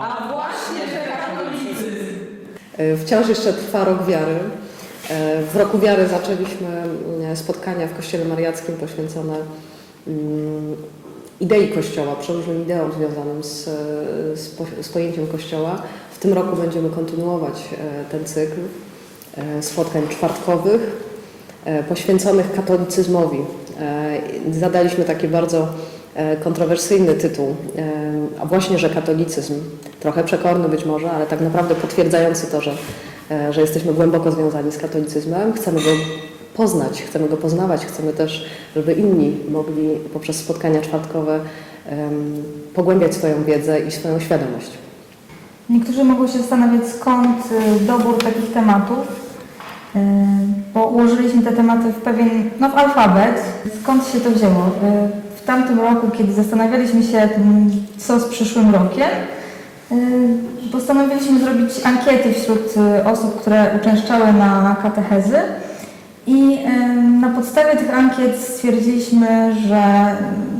A właśnie, że katolicyzm. E, Wciąż jeszcze trwa rok wiary. E, W roku wiary zaczęliśmy mm, spotkania w Kościele Mariackim poświęcone mm, idei Kościoła, przeróżnym ideom związanym z, z, z pojęciem Kościoła. W tym roku będziemy kontynuować e, ten cykl spotkań czwartkowych poświęconych katolicyzmowi. Zadaliśmy taki bardzo kontrowersyjny tytuł, a właśnie, że katolicyzm, trochę przekorny być może, ale tak naprawdę potwierdzający to, że, e, że jesteśmy głęboko związani z katolicyzmem. Chcemy go poznać, chcemy go poznawać, chcemy też, żeby inni mogli poprzez spotkania czwartkowe em, pogłębiać swoją wiedzę i swoją świadomość. Niektórzy mogą się zastanawiać, skąd y, dobór takich tematów, y, bo ułożyliśmy te tematy w pewien, no w alfabet. Skąd się to wzięło? Y, W tamtym roku, kiedy zastanawialiśmy się, mm, co z przyszłym rokiem, postanowiliśmy zrobić ankiety wśród y, osób, które uczęszczały na katechezy. I na podstawie tych ankiet stwierdziliśmy, że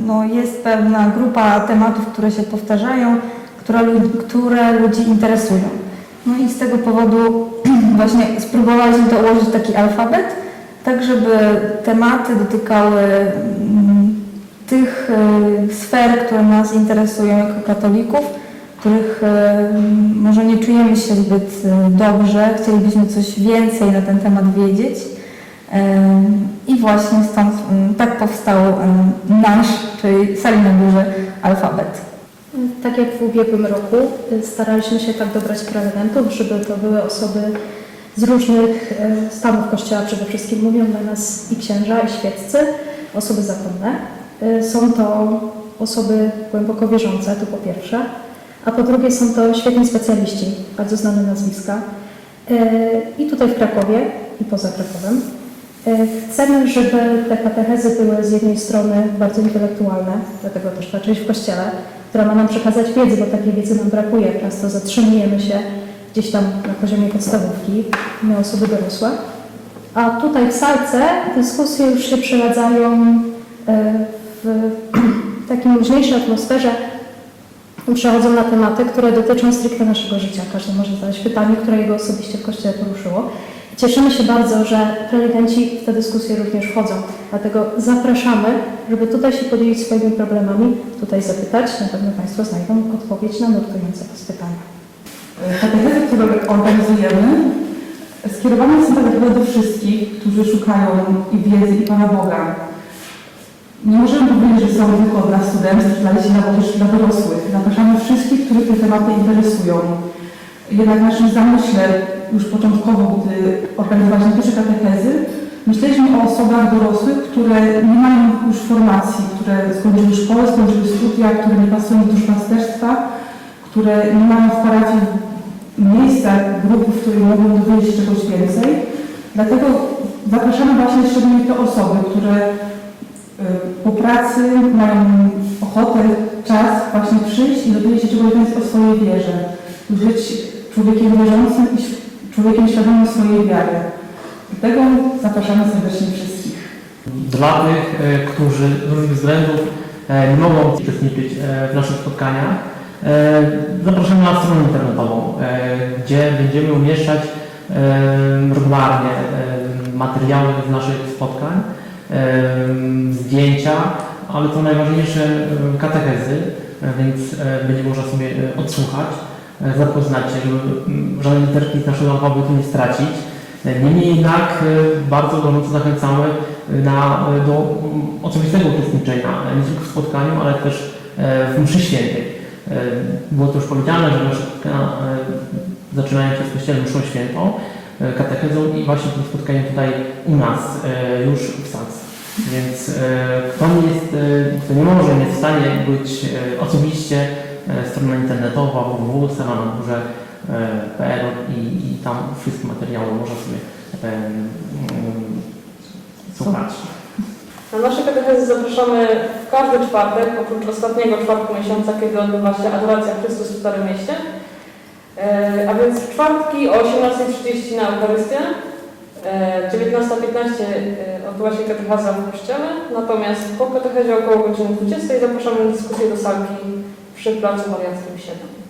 no, jest pewna grupa tematów, które się powtarzają, które, które ludzi interesują. No i z tego powodu właśnie spróbowaliśmy to ułożyć taki alfabet, tak żeby tematy dotykały mm, tych y, sfer, które nas interesują jako katolików, których y, może nie czujemy się zbyt y, dobrze, chcielibyśmy coś więcej na ten temat wiedzieć. Ym, I właśnie stąd tak powstał nasz, czyli Sali na Górze, alfabet. Tak jak w ubiegłym roku staraliśmy się tak dobrać prelegentów, żeby to były osoby z różnych stanów Kościoła przede wszystkim. Mówią dla nas i księża, i świeccy, osoby zakonne. Są to osoby głęboko wierzące, to po pierwsze. A po drugie są to świetni specjaliści, bardzo znane nazwiska. Y, I tutaj w Krakowie, i poza Krakowem. Y, Chcemy, żeby te katechezy były z jednej strony bardzo intelektualne, dlatego też ta część w Kościele, która ma nam przekazać wiedzę, bo takiej wiedzy nam brakuje. Często zatrzymujemy się gdzieś tam na poziomie podstawówki, my osoby dorosłe. A tutaj w salce dyskusje już się przeradzają e, w takiej luźniejszej atmosferze. Przechodzą na tematy, które dotyczą stricte naszego życia. Każdy może zadać pytanie, które jego osobiście w Kościele poruszyło. Cieszymy się bardzo, że prelegenci w te dyskusje również wchodzą. Dlatego zapraszamy, żeby tutaj się podzielić swoimi problemami, tutaj zapytać. Na pewno Państwo znajdą odpowiedź na nurtujące Was pytania. Katechezy, które organizujemy, skierowane są tak naprawdę do wszystkich, którzy szukają i wiedzy, i Pana Boga. Nie możemy powiedzieć, że są tylko dla studentów, dla dzieci, ale też dla dorosłych. Zapraszamy wszystkich, których te tematy interesują. Jednak naszym zamyśle, już początkowo, gdy organizowaliśmy pierwsze katechezy, myśleliśmy o osobach dorosłych, które nie mają już formacji, które skończyły szkołę, skończyły studia, które nie pasują do duszpasterstwa, które nie mają w parafii miejsca, grupy, w których mogą dowiedzieć się czegoś więcej. Dlatego zapraszamy właśnie szczególnie te osoby, które po pracy mają ochotę, czas właśnie przyjść i dowiedzieć się czegoś więcej o swojej wierze. Być człowiekiem wierzącym i człowiekiem świadomym swojej wiary. Dlatego zapraszamy serdecznie wszystkich. Dla tych, e, którzy z różnych względów e, nie mogą uczestniczyć e, w naszych spotkaniach, zapraszamy na stronę internetową, gdzie będziemy umieszczać regularnie materiały z naszych spotkań, zdjęcia, ale co najważniejsze katechezy, więc e, będzie można sobie e, odsłuchać, e, zapoznać się, żeby literki z naszego alfabetu nie stracić. Niemniej jednak bardzo gorąco zachęcamy na, do osobistego uczestniczenia, nie tylko w spotkaniu, ale też w mszy świętej. Było to już powiedziane, że e, zaczynają się z kościołem mszą świętą, katechezą i właśnie tym spotkaniem tutaj u nas, e, już w Salce. Więc e, kto nie jest, e, kto nie może, nie jest w stanie być e, osobiście, e, strona internetowa www.salanagórze.pl i, i tam wszystkie materiały można sobie e, mm, słuchać. Na nasze katechezy zapraszamy w każdy czwartek, oprócz ostatniego czwartku miesiąca, kiedy odbywa się adoracja Chrystus w Starym Mieście. E, A więc w czwartki o 18.30 na Eucharystię, e, 19.15 e, odbywa się katecheza w kościele, natomiast po katechezie około godziny 20 zapraszamy na dyskusję do salki przy Placu Mariackim 7.